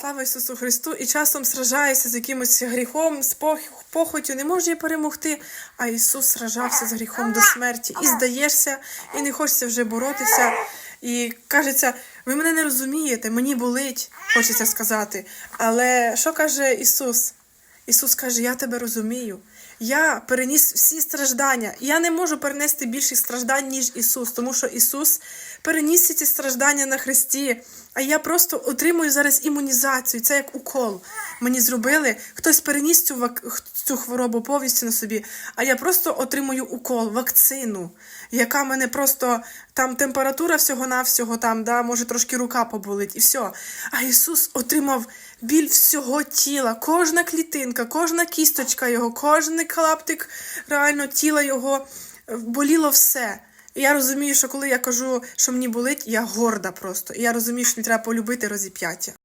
Слава Ісусу Христу! І часом сражаюся з якимось гріхом, з похотю, не можу її перемогти. А Ісус сражався з гріхом до смерті. І здаєшся, і не хочеться вже боротися. І кажеться, ви мене не розумієте, мені болить, хочеться сказати. Але що каже Ісус? Ісус каже: Я тебе розумію. Я переніс всі страждання. Я не можу перенести більших страждань, ніж Ісус, тому що Ісус переніс ці страждання на Христі. А я просто отримую зараз імунізацію. Це як укол. Мені зробили. Хтось переніс цю, вак- цю хворобу повністю на собі, а я просто отримую укол, вакцину, яка мене просто там температура всього-навсього, там, да, може трошки рука поболить, і все. А Ісус отримав біль всього тіла, кожна клітинка, кожна кісточка його, кожен клаптик реально тіла його е, боліло все. Я розумію, що коли я кажу, що мені болить, я горда просто. І я розумію, що мені треба полюбити розіп'яття.